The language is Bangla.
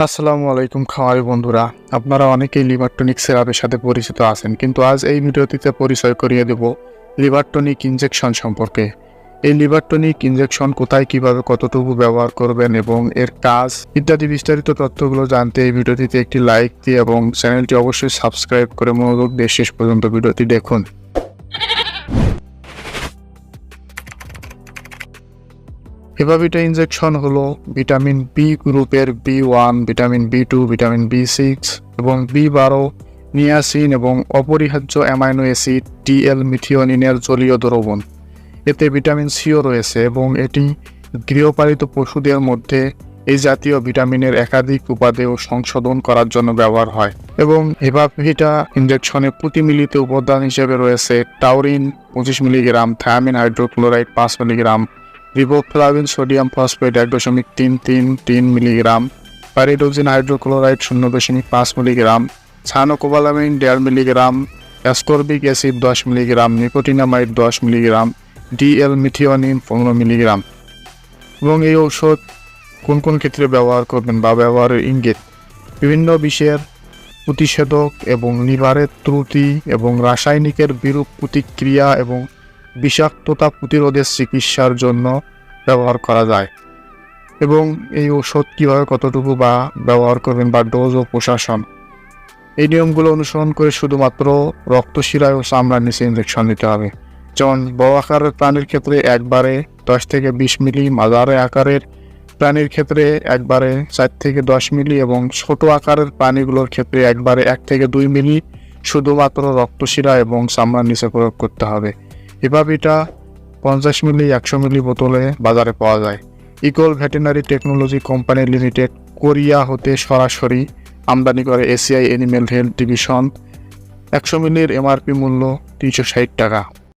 আসসালামু আলাইকুম খামারি বন্ধুরা। আপনারা অনেকেই লিভারটনিক সেরাপের সাথে পরিচিত আছেন, কিন্তু আজ এই ভিডিওটিতে পরিচয় করিয়ে দেব লিভারটনিক ইনজেকশন সম্পর্কে। এই লিভারটনিক ইনজেকশন কোথায় কীভাবে কতটুকু ব্যবহার করবেন এবং এর কাজ ইত্যাদি বিস্তারিত তথ্যগুলো জানতে এই ভিডিওটিতে একটি লাইক দিয়ে এবং চ্যানেলটি অবশ্যই সাবস্ক্রাইব করে মনোযোগ দিয়ে শেষ পর্যন্ত ভিডিওটি দেখুন। হেপাভিটা ইনজেকশন হলো ভিটামিন বি গ্রুপের B one vitamin B two vitamin B six এবং বি বারো নিয়াসিন এবং অপরিহার্য অ্যামাইনো অ্যাসিড টিএল মিথিওনিনের জলীয় দ্রবণ। এতে ভিটামিন সিও রয়েছে এবং এটি গৃহপালিত পশুদের মধ্যে এই জাতীয় ভিটামিনের একাধিক উপাদেয় সংশোধন করার জন্য ব্যবহার হয় এবং হেপাভিটা ইনজেকশনে প্রতি মিলিত উপাদান হিসেবে রয়েছে টাউরিন পঁচিশ মিলিগ্রাম থায়ামিন হাইড্রোক্লোরাইড পাঁচ মিলিগ্রাম রিবোফ্লাভিন সোডিয়াম ফসফেট এক দশমিক তিন তিন তিন মিলিগ্রাম প্যারিডোজিন হাইড্রোক্লোরাইড শূন্য দশমিক পাঁচ মিলিগ্রাম ছানোকোবালামিন দেড় মিলিগ্রাম অ্যাসকর্বিক অ্যাসিড দশ মিলিগ্রাম নিকোটিনামাইড দশ মিলিগ্রাম ডিএল মিথিওনিন পনেরো মিলিগ্রাম এবং এই ঔষধ কোন কোন ক্ষেত্রে ব্যবহার করবেন বা ব্যবহারের ইঙ্গিত? বিভিন্ন বিষের প্রতিষেধক এবং লিভারের ত্রুটি এবং রাসায়নিকের বিরূপ প্রতিক্রিয়া এবং বিষাক্ততা প্রতিরোধের চিকিৎসার জন্য ব্যবহার করা যায়। এবং এই ওষুধ কীভাবে কতটুকু বা ব্যবহার করবেন বা ডোজ ও প্রশাসন। এই নিয়মগুলো অনুসরণ করে শুধুমাত্র রক্তশিরায় ও চামড়ার নিচে ইঞ্জেকশন দিতে হবে। যেমন বড় আকারের প্রাণীর ক্ষেত্রে একবারে দশ থেকে বিশ মিলি, মাঝারে আকারের প্রাণীর ক্ষেত্রে একবারে চার থেকে দশ মিলি এবং ছোট আকারের প্রাণীগুলোর ক্ষেত্রে একবারে এক থেকে দুই মিলি শুধুমাত্র রক্তশিরা এবং চামড়ার নিচে প্রয়োগ করতে হবে। হেপাবিটা পঞ্চাশ মিলি, একশো মিলি বোতলে বাজারে পাওয়া যায়। Ecol veterinary technology company limited Korea হতে সরাসরি আমদানি করে এসিআই অ্যানিমেল হেলথ ডিভিশন। একশো মিলির এমআরপি মূল্য তিনশো ষাট টাকা।